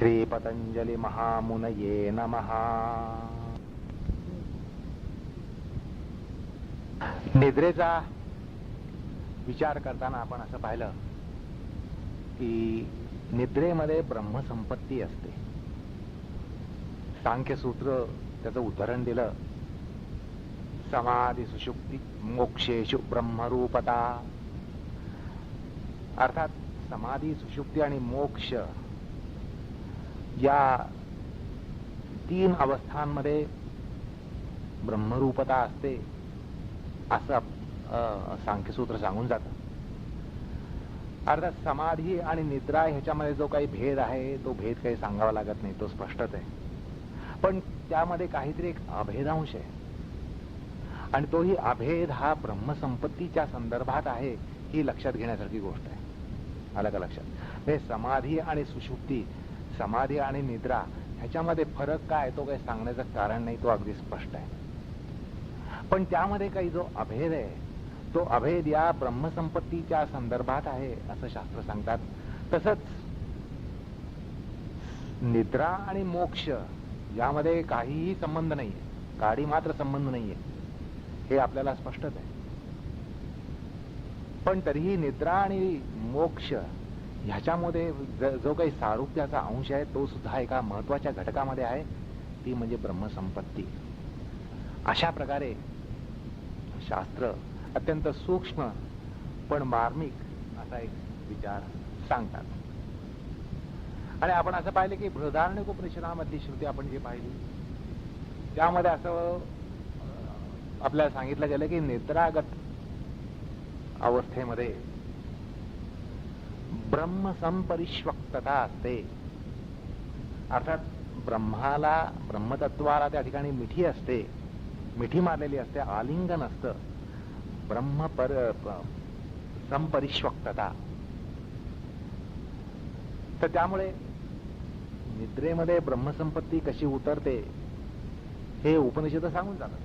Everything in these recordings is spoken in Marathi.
श्री पतंजली महामुनये नमः। निद्रेचा विचार करताना आपण असं पाहिलं की निद्रेमध्ये ब्रह्मसंपत्ती असते. सांख्यसूत्र त्याचं उदाहरण दिलं. समाधी सुशुक्ती मोक्षेशु ब्रह्मरूपता. अर्थात समाधी सुशुक्ती आणि मोक्ष या तीन अवस्थांमध्ये ब्रह्मरूपता असते असं सांख्यसूत्र सांगून जातं. अर्थात समाधी आणि निद्रा ह्याच्यामध्ये जो काही भेद आहे तो भेद काही सांगावा लागत नाही तो स्पष्टच आहे. पण त्यामध्ये काहीतरी एक अभेदांश आहे. आणि तोही अभेद हा ब्रह्मसंपत्तीच्या संदर्भात आहे ही लक्षात घेण्यासारखी गोष्ट आहे. आलं का लक्षात? हे समाधी आणि सुषुप्ती समाधी आणि निद्रा ह्याच्यामध्ये फरक काय तो काही सांगण्याचं कारण नाही तो अगदी स्पष्ट आहे. पण त्यामध्ये काही जो अभेद आहे तो अभेद या ब्रह्मसंपत्तीच्या संदर्भात आहे असं शास्त्र सांगतात. तसंच निद्रा आणि मोक्ष यामध्ये काहीही संबंध नाहीये काडी मात्र संबंध नाहीये हे आपल्याला स्पष्टच आहे. पण तरीही निद्रा आणि मोक्ष ह्याच्यामध्ये जो काही सारुप्याचा अंश आहे तो सुद्धा एका महत्त्वाच्या घटकामध्ये आहे. ती म्हणजे ब्रह्मसंपत्ती. अशा प्रकारे शास्त्र अत्यंत सूक्ष्म पण मार्मिक असा एक विचार सांगतात. आणि आपण असं पाहिलं की बृहदारण्य उपनिषदामधली श्रुती आपण जी पाहिली त्यामध्ये असं आपल्याला सांगितलं गेलं की नेत्रागत अवस्थेमध्ये ब्रह्म संपरिश्वक्तता असते. अर्थात ब्रह्माला ब्रह्मतत्वाला त्या ठिकाणी मिठी असते. मिठी मारलेली असते आलिंगन असतं. ब्रह्म पर संपरिश्वक्तता तर त्यामुळे निद्रेमध्ये ब्रह्मसंपत्ती कशी उतरते हे उपनिषद सांगून जातात.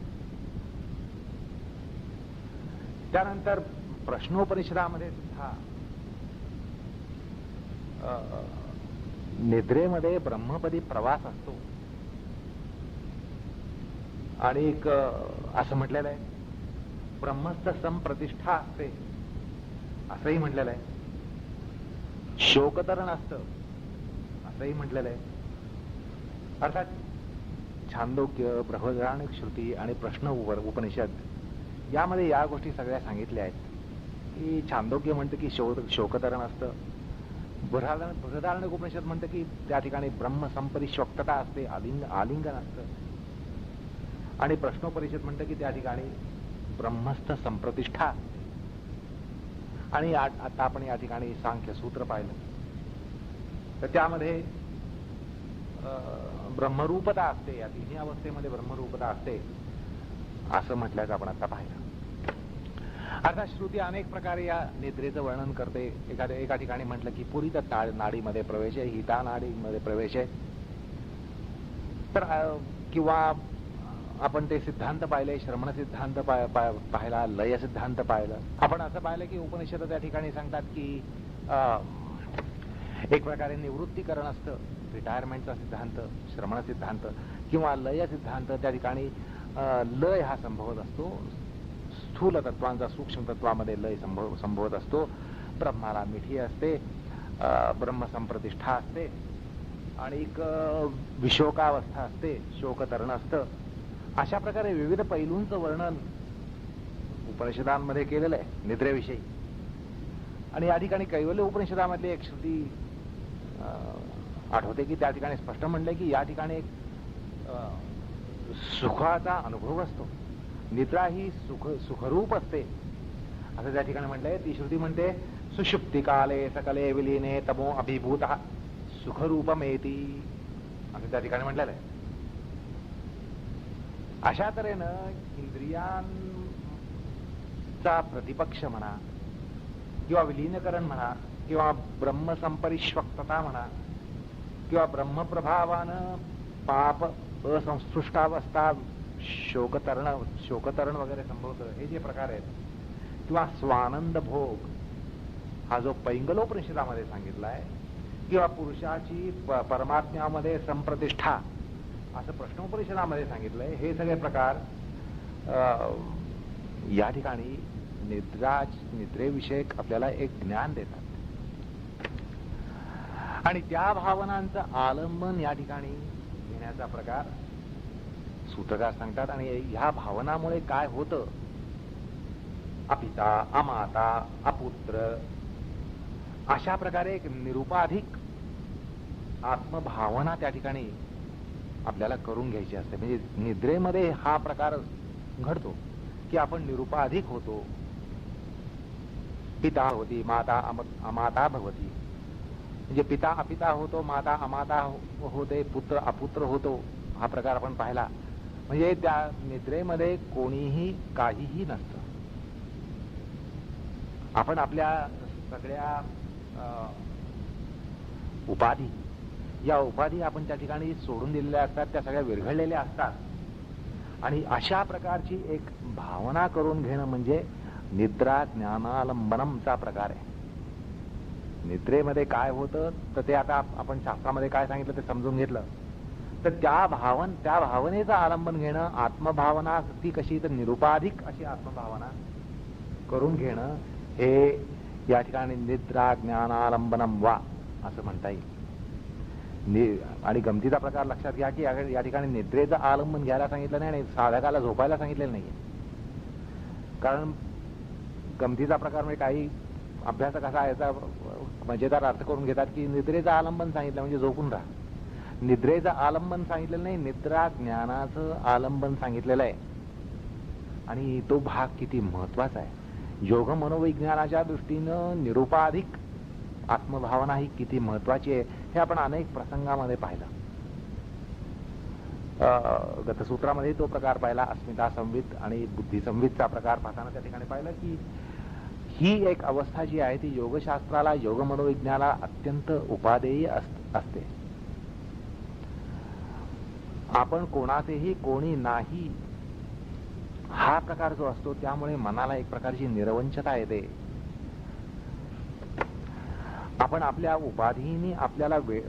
त्यानंतर प्रश्नोपनिषदामध्ये सुद्धा निद्रेमध्ये ब्रह्मपदी प्रवास असतो. आणि एक असं म्हटलेलं आहे. ब्रह्मस्थ संप्रतिष्ठा असते. असंही म्हटलेलं आहे. शोकतरण असतं. असंही म्हटलेलं आहे. अर्थात छांदोग्य बृहदारण्यक श्रुती आणि प्रश्न उपनिषद यामध्ये या गोष्टी सगळ्या सांगितल्या आहेत. की छांदोग्य म्हणतं की शो शोकतरण असतं. बृहदारण उपनिषद म्हणतं की त्या ठिकाणी ब्रह्म संपरिश्वक्तता असते आलिंग आलिंगन असतं. आणि प्रश्नोपरिषद म्हणतं की त्या ठिकाणी ब्रह्मस्थ संप्रतिष्ठा असते. आणि आता आपण या ठिकाणी सांख्य सूत्र पाहिलं. तर त्यामध्ये अं, ब्रह्मरूपता असते. या तिन्ही अवस्थेमध्ये ब्रह्मरूपता असते. असं म्हटल्याचं आपण आता पाहिलं. अर्थात श्रुती अनेक प्रकारे या निद्रेचं वर्णन करते. एखाद्या एका ठिकाणी म्हटलं की पुरी तर नाडीमध्ये प्रवेश आहे हिता नाडीमध्ये प्रवेश आहे. तर किंवा आपण ते सिद्धांत पाहिले श्रमण सिद्धांत पाहिला लय सिद्धांत पाहिलं. आपण असं पाहिलं की उपनिषद त्या ठिकाणी सांगतात की एक प्रकारे निवृत्तीकरण असतं. रिटायरमेंटचा सिद्धांत श्रमण सिद्धांत किंवा लय सिद्धांत त्या ठिकाणी लय हा संभवत असतो. स्थूल तत्वांचा सूक्ष्म तत्वामध्ये लय संभव संभवत असतो. ब्रह्माला मिठी असते ब्रह्मसंप्रतिष्ठा असते आणि एक विशोकावस्था असते शोकतरण असतं. अशा प्रकारे विविध पैलूंचं वर्णन उपनिषदांमध्ये केलेलं आहे निद्रेविषयी. आणि या ठिकाणी कैवल्य उपनिषदामधली एक श्रुती आठवते की त्या ठिकाणी स्पष्ट म्हणले की या ठिकाणी एक सुखाचा अनुभव असतो. निद्रा ही सुख सुखरूप असते. असं त्या ठिकाणी म्हटलंय ती श्रुती म्हणते सुषुप्तिकाले सकले विलीने तमो अभिभूत सुखरूपमेती. असं त्या ठिकाणी म्हटलेलं आहे. अशा तऱ्हेनं इंद्रियांचा प्रतिपक्ष म्हणा किंवा विलीनकरण म्हणा किंवा ब्रह्मसंपरिष्वक्तता म्हणा किंवा ब्रह्मप्रभावानं पाप असंस्पृष्टावस्था शोकतरण शोकतरण वगैरे संभवतं हे जे प्रकार आहेत किंवा स्वानंद भोग हा जो पैंगलोपनिषदामध्ये सांगितला आहे किंवा पुरुषाची प- परमात्म्यामध्ये संप्रतिष्ठा असं प्रश्नोपरिषदामध्ये सांगितलंय हे सगळे प्रकार या ठिकाणी निद्रा निद्रेविषयक आपल्याला एक ज्ञान देतात. आणि त्या भावनांचं आलंबन या ठिकाणी घेण्याचा प्रकार सूत्रकार सांगतात आणि ह्या भावनामुळे काय होतं? अपिता अमाता अपुत्र अशा प्रकारे एक निरुपाधिक आत्मभावना त्या ठिकाणी आपल्याला करून घ्यायची असते. म्हणजे निद्रेमध्ये हा प्रकार घडतो की आपण निरुपाधिक होतो. पिता होती माता अम- अमाता भवती. म्हणजे पिता अपिता होतो माता अमाता हो-, होते पुत्र अपुत्र होतो. हा प्रकार आपण पाहिला. म्हणजे त्या निद्रेमध्ये कोणीही काहीही नसतं. आपण आपल्या सगळ्या उपाधी या उपाधी आपण त्या ठिकाणी सोडून दिलेल्या असतात त्या सगळ्या विरघळलेल्या असतात. आणि अशा प्रकारची एक भावना करून घेणं म्हणजे निद्रा ज्ञानालंबनमचा प्रकार आहे. निद्रेमध्ये काय होतं तर ते आता आपण शास्त्रामध्ये काय सांगितलं ते समजून घेतलं. तर त्या भावन त्या भावनेचं आलंबन घेणं आत्मभावना ती कशी तर निरुपाधिक अशी आत्मभावना करून घेणं हे या ठिकाणी निद्रा ज्ञानालंबनम वा असं म्हणता येईल. नि- आणि गमतीचा प्रकार लक्षात घ्या की या- ठिकाणी निद्रेचं आलंबन घ्यायला सांगितलं नाही आणि साधकाला झोपायला सांगितलेलं नाहीये. कारण गमतीचा प्रकार म्हणजे काही अभ्यास कसा याचा मजेदार अर्थ करून घेतात की निद्रेचं आलंबन सांगितलं म्हणजे झोपून राहा. निद्रेचं आलंबन सांगितलेलं नाही निद्रा ज्ञानाचं आलंबन सांगितलेलं आहे. आणि तो भाग किती महत्त्वाचा आहे. योग मनोविज्ञानाच्या दृष्टीनं निरुपाधिक आत्मभावना ही किती महत्वाची आहे हे आपण अनेक प्रसंगामध्ये पाहिलं. गतसूत्रामध्ये तो प्रकार पाहिला अस्मिता संवित आणि बुद्धी संवितचा प्रकार पाहताना त्या ठिकाणी पाहिलं की ही एक अवस्था जी आहे ती योगशास्त्राला योग मनोविज्ञानाला अत्यंत उपादेय अस- असते. आपण कोणाचेही कोणी नाही. हा प्रकार जो असतो त्यामुळे मनाला एक प्रकारची निरवंचता येते. आपण आपल्या उपाधीने आपल्याला वे-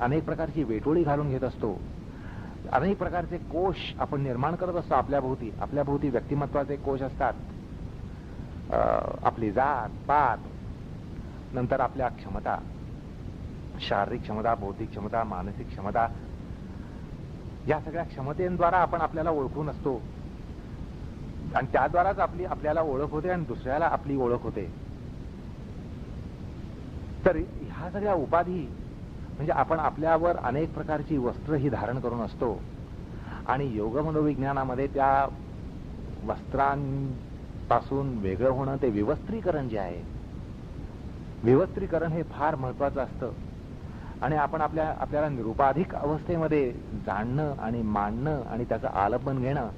अनेक प्रकारची वेटोळी घालून घेत असतो. अनेक प्रकारचे कोश आपण निर्माण करत असतो आपल्या भोवती आपल्या भोवती व्यक्तिमत्वाचे कोश असतात. आपली जात पात नंतर आपल्या क्षमता. शारीरिक क्षमता बौद्धिक क्षमता मानसिक क्षमता या सगळ्या क्षमतेद्वारा आपण आपल्याला ओळखून असतो. आणि त्याद्वाराच आपली आपल्याला ओळख होते आणि दुसऱ्याला आपली ओळख होते. तर ह्या सगळ्या उपाधी म्हणजे आपण आपल्यावर अनेक प्रकारची वस्त्र ही धारण करून असतो. आणि योग मनोविज्ञानामध्ये त्या वस्त्रांपासून वेगळं होणं ते विवस्त्रीकरण जे आहे. विवस्त्रीकरण हे फार महत्वाचं असतं. आणि आपण आपल्या आपल्याला निरुपाधिक अवस्थेमध्ये जाणणं आणि मांडणं आणि त्याचं आलंबन घेणं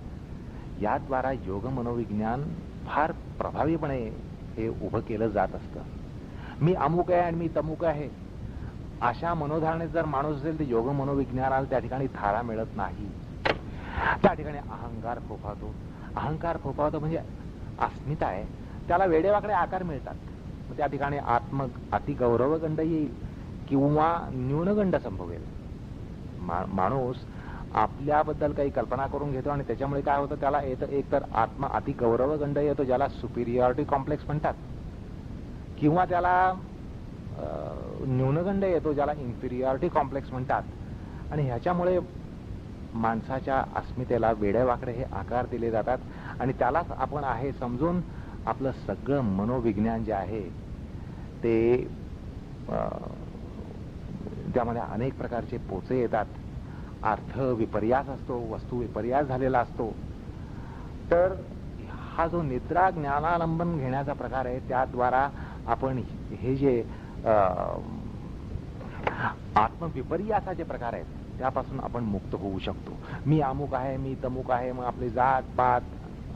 याद्वारा योग मनोविज्ञान फार प्रभावीपणे हे उभं केलं जात असतं. मी अमुक आहे आणि मी तमुक आहे. अशा मनोधारणेत जर माणूस असेल तर योग मनोविज्ञानाला त्या ठिकाणी थारा मिळत नाही. त्या ठिकाणी अहंकार फोफावतो. अहंकार फोफावतो म्हणजे अस्मिता आहे. त्याला वेडेवाकडे आकार मिळतात. मग त्या ठिकाणी आत्म अतिगौरवगंड येईल. किंवा न्यूनगंड संभवेल. मा- माणूस आपल्याबद्दल काही कल्पना करून घेतो आणि त्याच्यामुळे काय होतं त्याला येतं एक तर आत्मा अतिगौरवगंड येतो ज्याला सुपिरियॉरिटी कॉम्प्लेक्स म्हणतात. किंवा त्याला न्यूनगंड येतो ज्याला इन्फिरियॉरिटी कॉम्प्लेक्स म्हणतात. आणि ह्याच्यामुळे माणसाच्या अस्मितेला वेड्यावाकडे हे आकार दिले जातात. आणि त्यालाच आपण आहे समजून आपलं सगळं मनोविज्ञान जे आहे ते त्यामध्ये अनेक प्रकारचे पोचे येतात. अर्थ विपर्यास असतो वस्तू विपर्यास झालेला असतो. तर हा जो निद्रा ज्ञानालंबन घेण्याचा प्रकार आहे त्याद्वारा आपण हे जे आत्मविपर्यासाचे प्रकार आहेत त्यापासून आपण मुक्त होऊ शकतो. मी अमुक आहे मी तमुक आहे मग आपली जात पात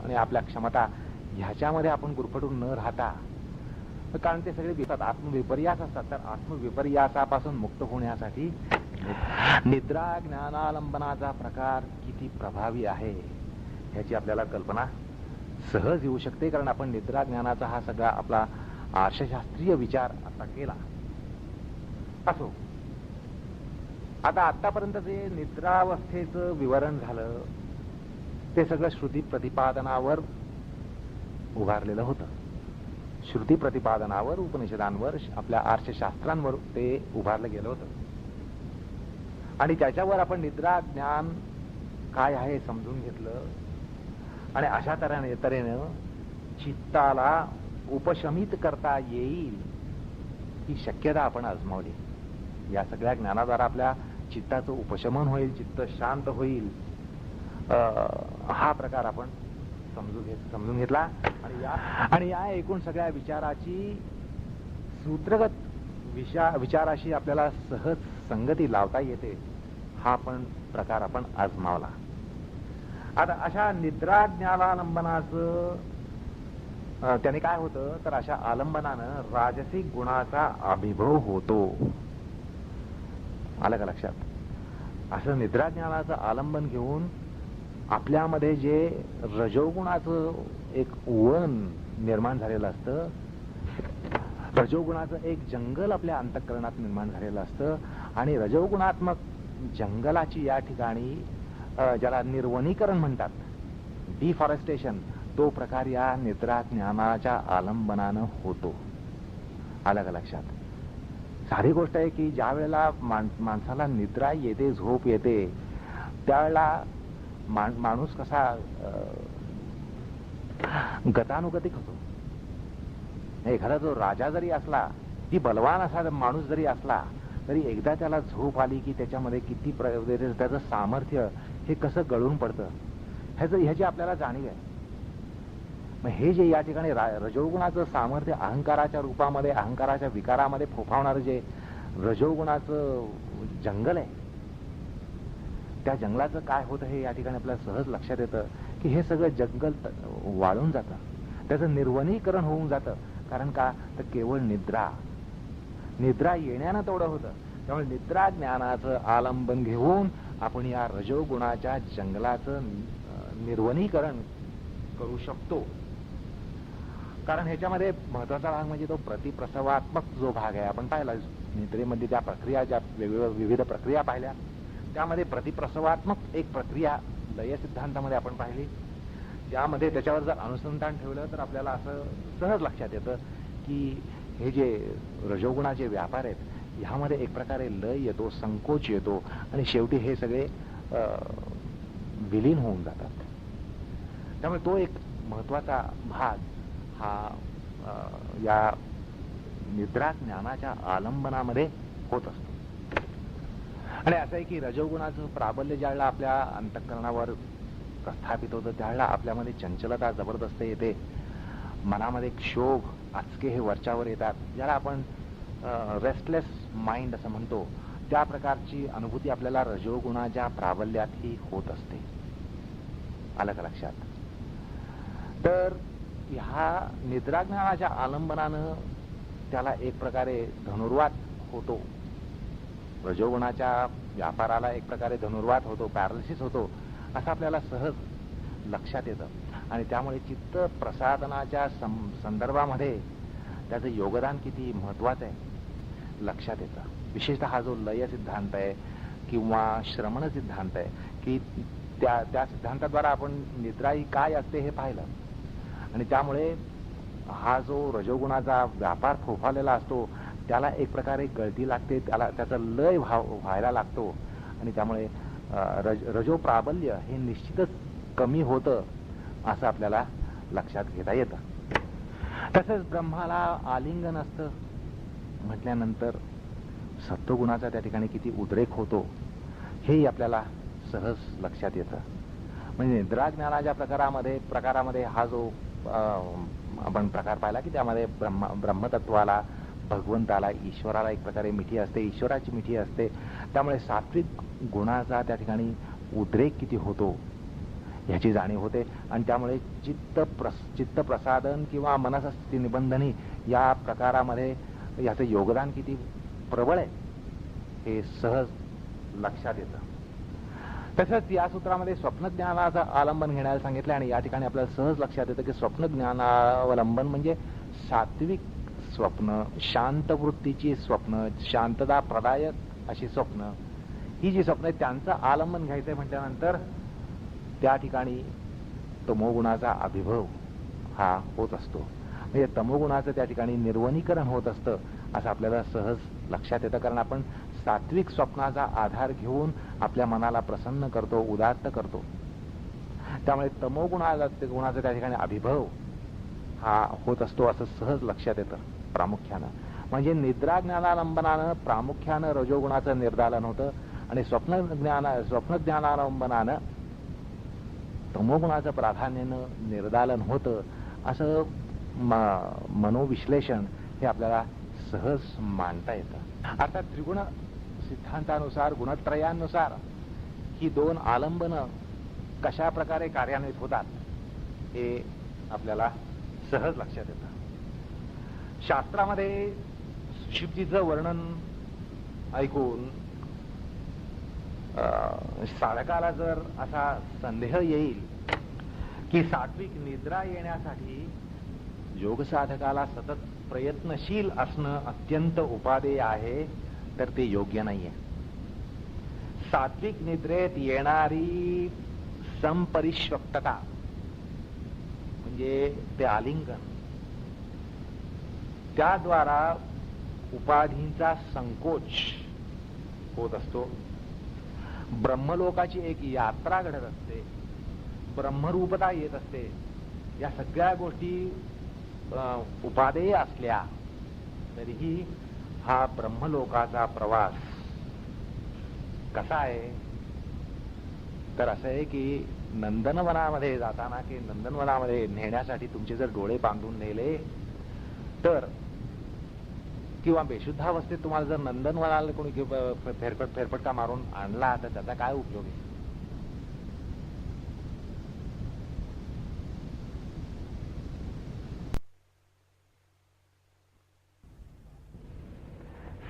आणि आपल्या क्षमता ह्याच्यामध्ये आपण गुरफटून न राहता कारण ते सगळे दिसतात. आत्मविपर्यास असतात. तर आत्मविपर्यासापासून मुक्त होण्यासाठी निद्रा ज्ञानालंबनाचा प्रकार किती प्रभावी आहे ह्याची आपल्याला कल्पना सहज येऊ शकते. कारण आपण निद्रा ज्ञानाचा हा सगळा आपला आर्षशास्त्रीय विचार आता केला. असो. आता आतापर्यंत जे निद्रावस्थेचं विवरण झालं ते सगळं श्रुती प्रतिपादनावर उभारलेलं होतं. श्रुती प्रतिपादनावर उपनिषदांवर आपल्या आर्षशास्त्रांवर ते उभारलं गेलं होतं. आणि त्याच्यावर आपण निद्रा ज्ञान काय आहे समजून घेतलं. आणि अशा तऱ्हेने तऱ्हेनं चित्ताला उपशमित करता येईल ही शक्यता आपण आजमावली. या सगळ्या ज्ञानाद्वारा आपल्या चित्ताचं उपशमन होईल चित्त शांत होईल. हा प्रकार आपण समजून घेत समजून घेतला. आणि या आणि या एकूण सगळ्या विचाराची सूत्रगत विचार विचाराशी आपल्याला सहज संगती लावता येते हा पण प्रकार आपण आजमावला. आता अशा निद्रा ज्ञानालंबनाचं त्याने काय होतं तर अशा आलंबनानं राजसिक गुणाचा अभिभव होतो. आलं का लक्षात? असं निद्रा ज्ञानाचं आलंबन घेऊन आपल्यामध्ये जे रजोगुणाचं एक वन निर्माण झालेलं असतं. रजोगुणाचं एक जंगल आपल्या अंतःकरणात निर्माण झालेलं असतं. आणि रजोगुणात्मक जंगलाची या ठिकाणी ज्याला निर्वनीकरण म्हणतात डिफॉरेस्टेशन तो प्रकार या निद्रा ज्ञानाच्या आलंबनानं होतो. आलं का लक्षात? सारी गोष्ट आहे की ज्या वेळेला माणसाला निद्रा येते झोप येते त्यावेळेला माणूस कसा गतानुगतिक होतो. एखादा जो राजा जरी असला ती बलवान असा माणूस जरी असला तरी एकदा त्याला झोप आली की त्याच्यामध्ये किती म्हणजे त्याचं सामर्थ्य हे कसं गळून पडतं ह्याचं ह्याची आपल्याला जाणीव आहे. मग हे जे या ठिकाणी रजोगुणाचं सामर्थ्य अहंकाराच्या रूपामध्ये अहंकाराच्या विकारामध्ये फोफावणारं जे रजोगुणाचं जंगल आहे त्या जंगलाचं काय होतं हे या ठिकाणी आपल्याला सहज लक्षात येतं. की हे सगळं जंगल वाळून जातं. त्याचं निर्वनीकरण होऊन जातं. कारण का? तर केवळ निद्रा. निद्रा येण्यानं तेवढं होतं. त्यामुळे निद्रा ज्ञानाचं आलंबन घेऊन आपण या रजोगुणाच्या जंगलाचं निर्वनीकरण करू शकतो. कारण ह्याच्यामध्ये महत्त्वाचा भाग म्हणजे तो प्रतिप्रसवात्मक जो भाग आहे. आपण पाहिला निद्रेमध्ये त्या प्रक्रिया ज्या विविध प्रक्रिया पाहिल्या त्यामध्ये प्रतिप्रसवात्मक एक प्रक्रिया लय सिद्धांतामध्ये आपण पाहिली. त्यामध्ये त्याच्यावर जर अनुसंधान ठेवलं तर आपल्याला असं सहज लक्षात येतं की हे जे रजोगुणाचे व्यापार आहेत ह्यामध्ये एक प्रकारे लय येतो संकोच येतो आणि शेवटी हे सगळे विलीन होऊन जातात. त्यामुळे तो एक महत्त्वाचा भाग हा या निद्रा ज्ञानाच्या आलंबनामध्ये होत असतो. आणि असं आहे की रजोगुणाचं प्राबल्य ज्यावेळेला आपल्या अंतकरणावर प्रस्थापित होतं त्यावेळेला आपल्यामध्ये चंचलता जबरदस्त येते. मनामध्ये क्षोभ आचके हे वरच्यावर येतात. ज्याला आपण रेस्टलेस माइंड असं म्हणतो त्या प्रकारची अनुभूती आपल्याला रजोगुणाच्या प्राबल्यातही होत असते. आलं का लक्षात? तर ह्या निद्राज्ञानाच्या आलंबनानं त्याला एक प्रकारे धनुर्वाद होतो. रजोगुणाच्या व्यापाराला एक प्रकारे धनुर्वात होतो पॅरालिसिस होतो असं आपल्याला सहज लक्षात येतं. आणि त्यामुळे चित्त प्रसादनाच्या संदर्भामध्ये त्याचं योगदान किती महत्वाचं आहे लक्षात येतं. विशेषतः हा जो लय सिद्धांत आहे किंवा श्रमण सिद्धांत आहे की त्या त्या सिद्धांताद्वारा आपण निद्रा ही काय असते हे पाहिलं. आणि त्यामुळे हा जो रजोगुणाचा व्यापार फोफालेला असतो त्याला एक प्रकारे गळती लागते त्याला त्याचा लय व्हा व्हायला लागतो. आणि त्यामुळे रज रजो प्राबल्य हे निश्चितच कमी होतं असं आपल्याला लक्षात घेता येतं. तसंच ब्रह्माला आलिंगन असतं. म्हटल्यानंतर सत्वगुणाचा त्या ठिकाणी किती उद्रेक होतो हेही आपल्याला सहज लक्षात येतं. म्हणजे निद्राज्ञानाच्या प्रकारामध्ये प्रकारामध्ये हा जो आपण प्रकार पाहिला की त्यामध्ये ब्रह्म ब्रह्मतत्वाला भगवंताला ईश्वराला एक प्रकारे मिठी असते ईश्वराची मिठी असते. त्यामुळे सात्विक गुणाचा त्या ठिकाणी उद्रेक किती होतो ह्याची जाणीव होते. आणि त्यामुळे चित्त प्रस चित्त प्रसादन किंवा स्थिती निबंधनी या प्रकारामध्ये याचं योगदान किती प्रबळ आहे हे सहज लक्षात येतं. तसंच या सूत्रामध्ये स्वप्नज्ञानाचं आलंबन घेण्याला सांगितलं आणि या ठिकाणी आपल्याला सहज लक्षात येतं की स्वप्नज्ञानावलंबन म्हणजे सात्विक स्वप्न शांत वृत्तीची स्वप्न शांतता प्रदायक अशी स्वप्न. ही जी स्वप्न आहेत त्यांचं आलंबन घ्यायचंय म्हटल्यानंतर त्या ठिकाणी तमोगुणाचा अभिभव हा होत असतो. म्हणजे तमोगुणाचं त्या ठिकाणी निर्वनीकरण होत असतं असं आपल्याला सहज लक्षात येतं. कारण आपण सात्विक स्वप्नाचा आधार घेऊन आपल्या मनाला प्रसन्न करतो उदात्त करतो. त्यामुळे तमोगुणाचा गुणाचा त्या ठिकाणी अभिभव हा होत असतो असं सहज लक्षात येतं. प्रामुख्यानं. म्हणजे निद्रा ज्ञानालंबनानं प्रामुख्यानं रजोगुणाचं निर्दालन होतं आणि स्वप्न ज्ञान स्वप्न ज्ञानालंबनानं तमोगुणाचं प्राधान्यानं निर्दालन होतं असं मनोविश्लेषण हे आपल्याला सहज मांडता येतं. अर्थात त्रिगुण सिद्धांतानुसार गुणत्रयानुसार ही दोन आलंबनं कशा प्रकारे कार्यान्वित होतात हे आपल्याला सहज लक्षात येतं. शास्त्रामध्ये शिवजीचं वर्णन ऐकून साधकाला जर असा संदेह येईल की सात्विक निद्रा येण्यासाठी योग साधकाला सतत प्रयत्नशील असणं अत्यंत उपादेय आहे तर ते योग्य नाहीये. सात्विक निद्रेत येणारी संपरिश्वक्तता म्हणजे ते आलिंगन त्याद्वारा उपाधींचा संकोच होत असतो. ब्रह्मलोकाची एक यात्रा घडत असते. ब्रह्मरूपता येत असते. या सगळ्या गोष्टी उपादेय असल्या तरीही हा ब्रह्मलोकाचा प्रवास कसा आहे? तर असं आहे की नंदनवनामध्ये जाताना की नंदनवनामध्ये नेण्यासाठी तुमचे जर डोळे बांधून नेले तर किंवा बेशुद्धावस्थेत तुम्हाला जर नंदनवनाला कोणी फेरफट फेरफटका मारून आणला तर त्याचा काय उपयोग आहे?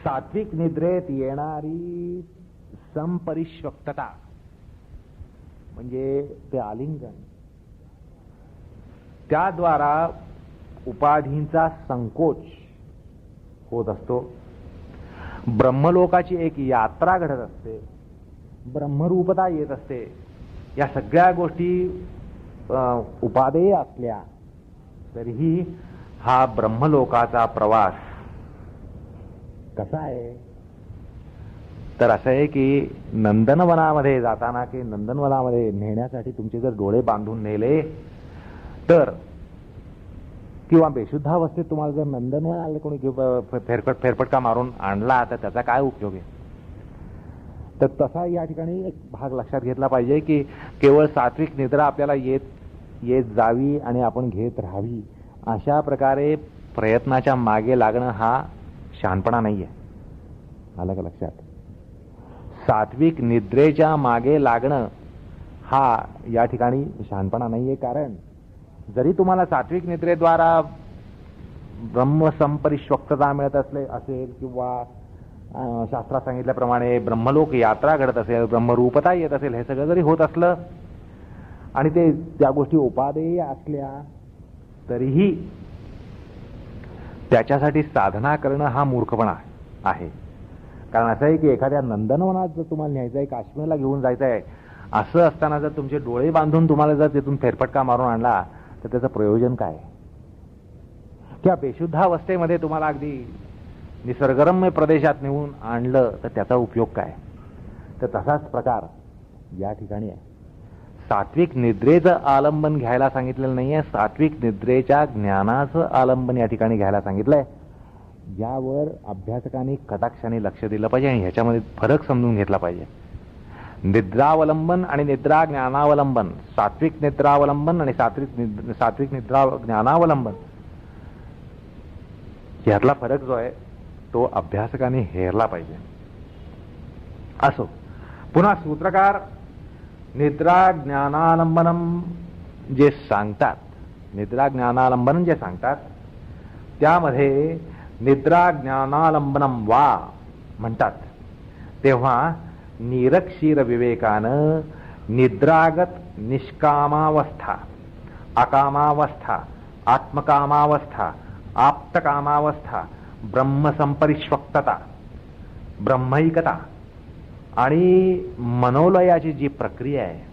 सात्विक निद्रेत येणारी संपरिश्वक्तता म्हणजे ते आलिंगन. त्याद्वारा उपाधींचा संकोच होत असतो. ब्रह्मलोकाची एक यात्रा घडत असते. ब्रह्मरूपता येत असते. या सगळ्या गोष्टी उपादेय असल्या तरीही हा ब्रह्मलोकाचा प्रवास कसा आहे? तर असं आहे की नंदनवनामध्ये जाताना की नंदनवनामध्ये नेण्यासाठी तुमचे जर डोळे बांधून नेले तर किंवा बेशुद्धावस्थेत तुम्हाला जर नंदनवन कोणी फेरफट फेरफटका मारून आणला तर त्याचा काय उपयोग आहे? तर तसा या ठिकाणी एक भाग लक्षात घेतला पाहिजे की केवळ सात्विक निद्रा आपल्याला येत येत जावी आणि आपण घेत राहावी. अशा प्रकारे प्रयत्नाच्या मागे लागणं हा शहाणपणा नाहीये. आलं का लक्षात? सात्विक निद्रेच्या मागे लागणं हा या ठिकाणी शहाणपणा आहे कारण जरी तुम्हाला सात्विक निद्रेद्वारा ब्रह्मसंपरिश्वक्तता मिळत असले असेल किंवा शास्त्रात सांगितल्याप्रमाणे ब्रह्मलोक यात्रा घडत असेल ब्रह्मरूपता येत असेल हे सगळं जरी होत असलं आणि ते त्या गोष्टी उपादेय असल्या तरीही त्याच्यासाठी साधना करणं हा मूर्खपणा आहे. कारण असं आहे की एखाद्या नंदनवनात जर तुम्हाला न्यायचं आहे काश्मीरला घेऊन जायचं आहे असं असताना जर तुमचे डोळे बांधून तुम्हाला जर तिथून फेरफटका मारून आणला तर त्याचं प्रयोजन काय? किंवा बेशुद्धावस्थेमध्ये तुम्हाला अगदी निसर्गरम्य प्रदेशात नेऊन आणलं तर त्याचा उपयोग काय? तर तसाच प्रकार या ठिकाणी आहे. सात्विक निद्रेचं आलंबन घ्यायला सांगितलेलं नाहीये. सात्विक निद्रेच्या ज्ञानाचं आलंबन या ठिकाणी घ्यायला सांगितलंय. यावर अभ्यासकांनी कटाक्षाने लक्ष दिलं पाहिजे आणि ह्याच्यामध्ये फरक समजून घेतला पाहिजे. निद्रावलंबन आणि निद्रा ज्ञानावलंबन सात्विक निद्रावलंबन आणि सात्विक सात्विक निद्रा ज्ञानावलंबन यातला फरक जो आहे तो अभ्यासकाने हेरला पाहिजे. असो पुन्हा सूत्रकार निद्रा ज्ञानालंबनम जे सांगतात निद्रा ज्ञानालंबन जे सांगतात त्यामध्ये निद्रा ज्ञानालंबनम वा म्हणतात. तेव्हा निरक्षीर विवेकानं निद्रागत निष्कामावस्था अकामावस्था आत्मकामावस्था आप्तकामावस्था ब्रह्मसंपरिश्वक्तता ब्रह्मैकता आणि मनोलयाची जी प्रक्रिया आहे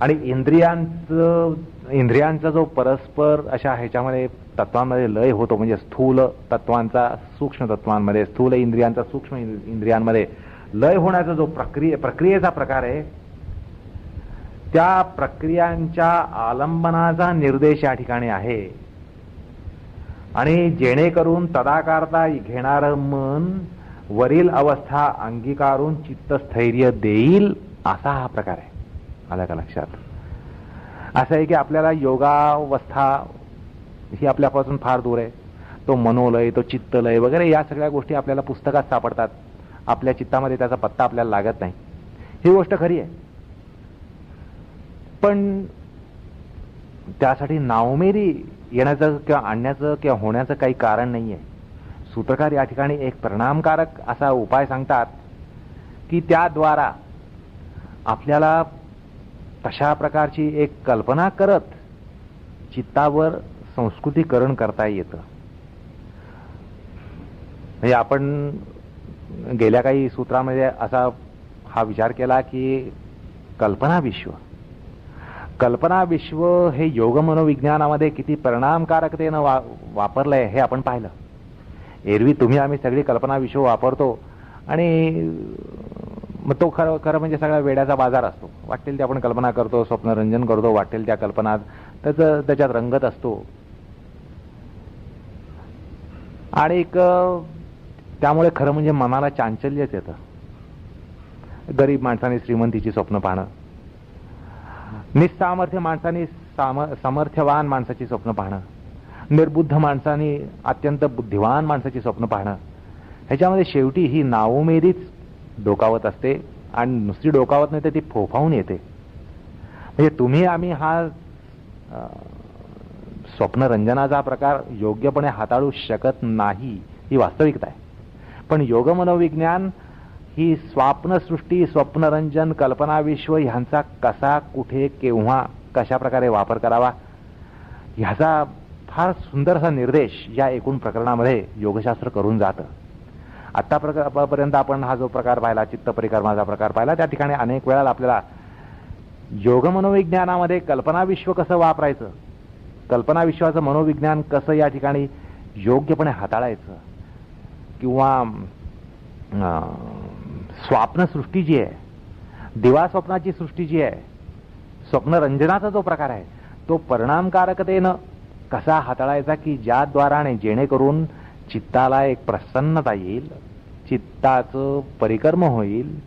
आणि इंद्रियांचं इंद्रियांचा जो परस्पर अशा ह्याच्यामध्ये तत्वांमध्ये लय होतो म्हणजे स्थूल तत्वांचा सूक्ष्म तत्वांमध्ये स्थूल इंद्रियांचा सूक्ष्म इंद्रियांमध्ये लय होण्याचा जो प्रक्रिये प्रक्रियेचा प्रकार आहे त्या प्रक्रियांच्या आलंबनाचा निर्देश या ठिकाणी आहे. आणि जेणेकरून तदाकारता घेणारं मन वरील अवस्था अंगीकारून चित्तस्थैर्य देईल असा हा प्रकार आहे. आला का लक्षात? असं आहे की आपल्याला योगावस्था ही आपल्यापासून फार दूर आहे. तो मनोलय तो चित्तलय वगैरे या सगळ्या गोष्टी आपल्याला पुस्तकात सापडतात. आपल्या चित्तामध्ये त्याचा पत्ता आपल्याला लागत नाही. ही गोष्ट खरी आहे. पण त्यासाठी नावमेरी येण्याचं किंवा आणण्याचं किंवा होण्याचं काही कारण नाही आहे सूत्रकार या ठिकाणी एक परिणामकारक असा उपाय सांगतात की त्याद्वारा आपल्याला तशा प्रकारची एक कल्पना करत चित्तावर संस्कृतीकरण करता येतं. म्हणजे आपण गेल्या काही सूत्रामध्ये असा हा विचार केला की कल्पना विश्व. कल्पना विश्व हे योग मनोविज्ञानामध्ये किती परिणामकारकतेनं वा वापरलंय हे आपण पाहिलं. एरवी तुम्ही आम्ही सगळी कल्पना विश्व वापरतो आणि मग तो खरं खरं म्हणजे सगळा वेड्याचा बाजार असतो. वाटेल ते आपण कल्पना करतो स्वप्नरंजन करतो वाटेल त्या कल्पनात त्याचं त्याच्यात रंगत असतो. आणि एक त्यामुळे खरं म्हणजे मनाला चांचल्यच येतं. गरीब माणसाने श्रीमंतीची स्वप्न पाहणं. निस्सामर्थ्य माणसाने साम सामर्थ्यवान माणसाची स्वप्न पाहणं. निर्बुद्ध माणसाने अत्यंत बुद्धिवान माणसाची स्वप्न पाहणं. ह्याच्यामध्ये शेवटी ही नावमेरीच डोकावत असते आणि नुसती डोकावत नाही तर ती फोफावून येते. म्हणजे तुम्ही आम्ही हा स्वप्नरंजनाचा प्रकार योग्यपणे हाताळू शकत नाही ही वास्तविकता आहे. पण योग मनोविज्ञान ही स्वाप्नसृष्टी स्वप्नरंजन कल्पनाविश्व ह्यांचा कसा कुठे केव्हा कशा प्रकारे वापर करावा ह्याचा फार सुंदरसा निर्देश या एकूण प्रकरणामध्ये योगशास्त्र करून जातं. आत्ता प्रकारपर्यंत आपण हा जो प्रकार पाहिला चित्त परिक्रमाचा प्रकार पाहिला त्या ठिकाणी अनेक वेळा आपल्याला योग मनोविज्ञानामध्ये कल्पनाविश्व कसं वापरायचं कल्पनाविश्वाचं मनोविज्ञान कसं या ठिकाणी योग्यपणे हाताळायचं किंवा स्वप्नसृष्टी जी आहे दिवा स्वप्नाची सृष्टी जी आहे स्वप्नरंजनाचा जो प्रकार आहे तो परिणामकारकतेनं कसा हाताळायचा की ज्याद्वाराने जेणेकरून चित्ताला एक प्रसन्नता येईल चित्ताचं परिकर्म होईल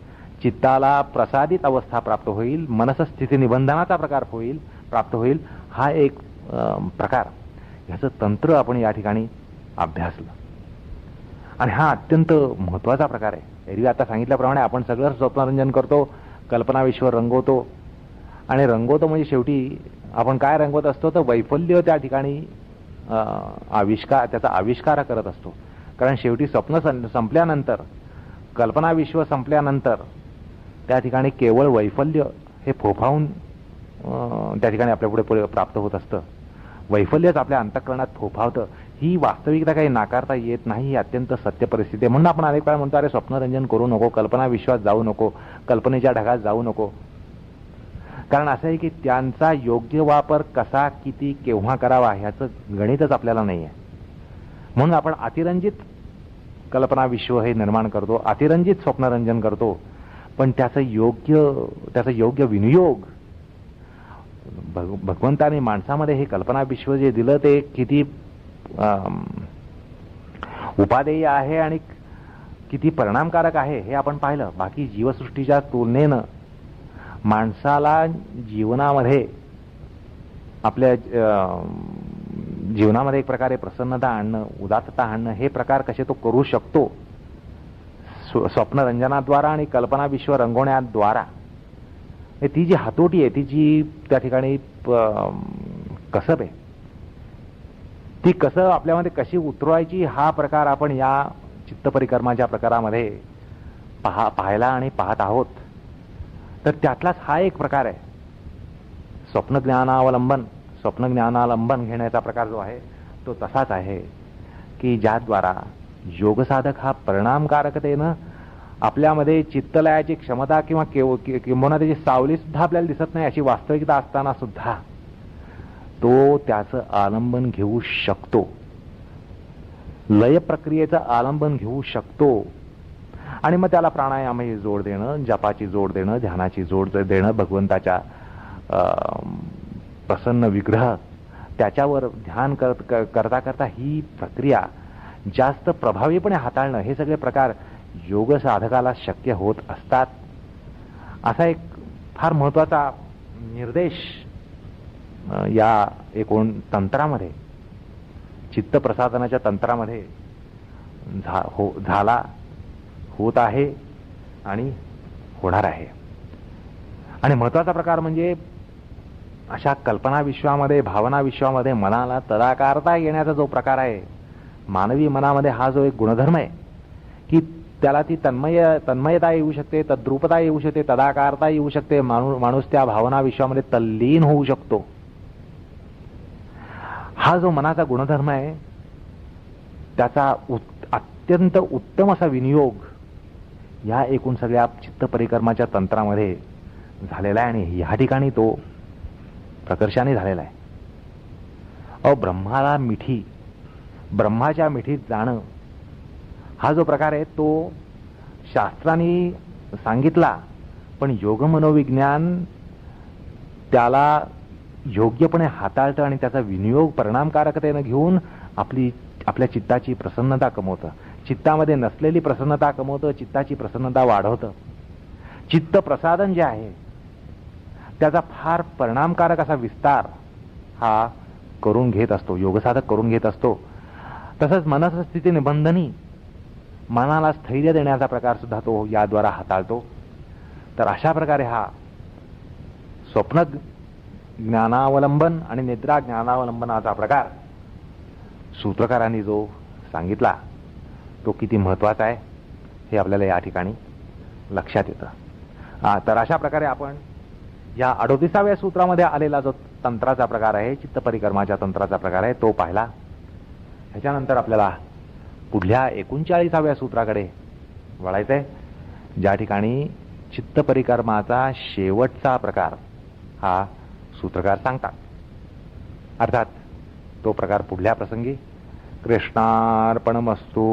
चित्ताला प्रसादित अवस्था प्राप्त होईल मनसस्थिती निबंधनाचा प्रकार होईल प्राप्त होईल हा एक प्रकार. ह्याचं तंत्र आपण या ठिकाणी अभ्यासलं. आणि हा अत्यंत महत्त्वाचा प्रकार आहे. एरवी आता सांगितल्याप्रमाणे आपण सगळं स्वप्नरंजन करतो कल्पनाविश्व रंगवतो. आणि रंगवतो म्हणजे शेवटी आपण काय रंगवत असतो? तर वैफल्य त्या ठिकाणी आविष्कार त्याचा आविष्कार करत असतो. कारण शेवटी स्वप्न संपल्यानंतर कल्पनाविश्व संपल्यानंतर त्या ठिकाणी केवळ वैफल्य हे फोफावून त्या ठिकाणी आपल्यापुढे प्राप्त होत असतं. वैफल्यच आपल्या अंतकरणात फोफावतं. ही वास्तविकता काही नाकारता येत नाही ही अत्यंत सत्य परिस्थिती आहे. म्हणून आपण अनेक वेळा म्हणतो अरे स्वप्नरंजन करू नको कल्पना विश्वास जाऊ नको कल्पनेच्या ढगात जाऊ नको. कारण असं आहे की त्यांचा योग्य वापर कसा किती केव्हा करावा ह्याचं गणितच आपल्याला नाही आहे. म्हणून आपण अतिरंजित कल्पना विश्व हे निर्माण करतो अतिरंजित स्वप्नरंजन करतो. पण त्याचं योग्य त्याचं योग्य विनियोग भग भगवंताने माणसामध्ये हे कल्पना विश्व जे दिलं ते किती उपादेय आहे आणि किती परिणामकारक आहे हे आपण पाहिलं. बाकी जीवसृष्टीच्या तुलनेनं माणसाला जीवनामध्ये आपल्या जीवनामध्ये एक प्रकारे प्रसन्नता आणणं उदात्तता आणणं हे प्रकार कसे तो करू शकतो? स्वप्नरंजनाद्वारा आणि कल्पना विश्व रंगवण्याद्वारा. ती जी हातोटी आहे ती जी त्या ठिकाणी कसब आहे ती कसं आपल्यामध्ये कशी उतरवायची हा प्रकार आपण या चित्तपरिक्रमाच्या प्रकारामध्ये पहा पाहायला आणि पाहत आहोत. तर त्यातलाच हा एक प्रकार आहे. स्वप्नज्ञानावलंबन स्वप्नज्ञानालंबन घेण्याचा प्रकार जो आहे तो तसाच आहे की ज्याद्वारा योगसाधक हा परिणामकारकतेनं आपल्यामध्ये चित्तलयाची क्षमता किंवा केव किंबहुना त्याची सावली सुद्धा आपल्याला दिसत नाही अशी वास्तविकता असताना सुद्धा तो त्याचं आलंबन घेऊ शकतो. लय प्रक्रियेचं आलंबन घेऊ शकतो. आणि मग त्याला प्राणायामाची जोड देणं जपाची जोड देणं ध्यानाची जोड देणं भगवंताच्या प्रसन्न विग्रह त्याच्यावर ध्यान करत क- करता करता ही प्रक्रिया जास्त प्रभावीपणे हाताळणं हे सगळे प्रकार योग साधकाला शक्य होत असतात. असा एक फार महत्त्वाचा निर्देश या एकूण तंत्रामध्ये चित्तप्रसादनाच्या तंत्रामध्ये झा हो झाला होत आहे आणि होणार आहे. आणि महत्त्वाचा प्रकार म्हणजे अशा कल्पना विश्वामध्ये भावना विश्वामध्ये मनाला तदाकारता येण्याचा जो प्रकार आहे मानवी मनामध्ये हा जो एक गुणधर्म आहे त्याला ती तन्मय तन्मयता येऊ शकते तद्रुपता येऊ शकते तदाकारता येऊ शकते माणू माणूस त्या भावना विश्वामध्ये तल्लीन होऊ शकतो. हा जो मनाचा गुणधर्म आहे त्याचा उत- अत्यंत उत्तम असा विनियोग या एकूण सगळ्या चित्त परिक्रमाच्या तंत्रामध्ये झालेला आहे आणि ह्या ठिकाणी तो प्रकर्षाने झालेला आहे. अ ब्रह्माला मिठी ब्रह्माच्या मिठीत जाणं हा जो प्रकार आहे तो शास्त्राने सांगितला पण योग मनोविज्ञान त्याला योग्यपणे हाताळतं आणि त्याचा विनियोग परिणामकारकतेनं घेऊन आपली आपल्या चित्ताची प्रसन्नता कमवतं. चित्तामध्ये नसलेली प्रसन्नता कमवतं चित्ताची प्रसन्नता वाढवतं. चित्त प्रसादन जे आहे त्याचा फार परिणामकारक असा विस्तार हा करून घेत असतो योगसाधक करून घेत असतो. तसंच मनस्थिती निबंधनी मनाला स्थैर्य देण्याचा प्रकार सुद्धा तो याद्वारा हाताळतो. तर अशा प्रकारे हा स्वप्न ज्ञानावलंबन आणि निद्रा ज्ञानावलंबनाचा प्रकार सूत्रकारांनी जो सांगितला तो किती महत्त्वाचा आहे हे आपल्याला या ठिकाणी लक्षात येतं. तर अशा प्रकारे आपण या अडोतीसाव्या सूत्रामध्ये आलेला जो तंत्राचा प्रकार आहे चित्त परिक्रमाच्या तंत्राचा प्रकार आहे तो पाहिला. ह्याच्यानंतर आपल्याला पुढल्या एकोणचाळीसाव्या सूत्राकडे? वळायचंय? ज्या ठिकाणी चित्त परिक्रमाचा शेवटचा प्रकार हा सूत्रकार सांगतात. अर्थात तो प्रकार पुढल्या प्रसंगी. कृष्णार्पणमस्तू.